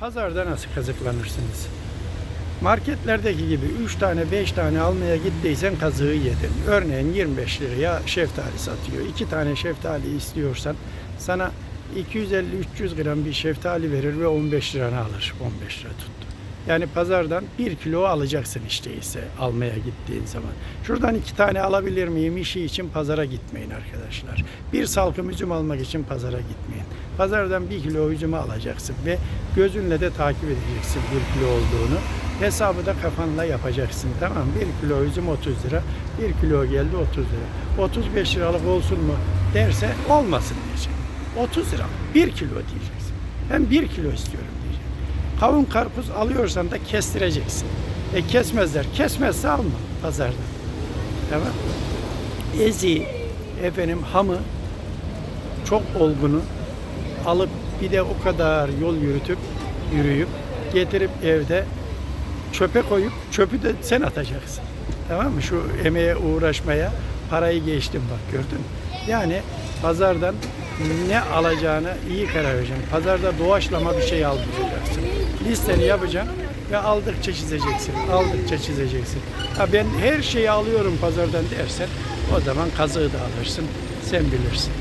Pazarda nasıl kazıklanırsınız? Marketlerdeki gibi 3 tane 5 tane almaya gittiysen kazığı yedin. Örneğin 25 liraya şeftali satıyor. 2 tane şeftali istiyorsan sana 250-300 gram bir şeftali verir ve 15 liranı alır. 15 lira tuttu. Yani pazardan 1 kilo alacaksın işte ise almaya gittiğin zaman. Şuradan iki tane alabilir miyim işi için pazara gitmeyin arkadaşlar. Bir salkım üzüm almak için pazara gitmeyin. Pazardan bir kilo üzümü alacaksın ve gözünle de takip edeceksin bir kilo olduğunu. Hesabı da kafanla yapacaksın tamam? Bir kilo üzüm 30 lira, bir kilo geldi 30 lira. 35 liralık olsun mu derse olmasın diyecek. 30 lira, bir kilo diyeceksin. Ben bir kilo istiyorum diyecek. Kavun karpuz alıyorsan da kestireceksin. E kesmezler. Kesmezse alma pazarda. Tamam. Ezi, efendim hamı çok olgunu alıp bir de o kadar yol yürütüp yürüyüp getirip evde çöpe koyup çöpü de sen atacaksın. Tamam mı? Şu emeğe uğraşmaya parayı geçtim bak gördün mü? Yani pazardan ne alacağını iyi karar vereceksin. Pazarda doğaçlama bir şey almayacaksın. Listeni yapacaksın ve aldıkça çizeceksin. Aldıkça çizeceksin. Ha ben her şeyi alıyorum pazardan dersen o zaman kazığı da alırsın. Sen bilirsin.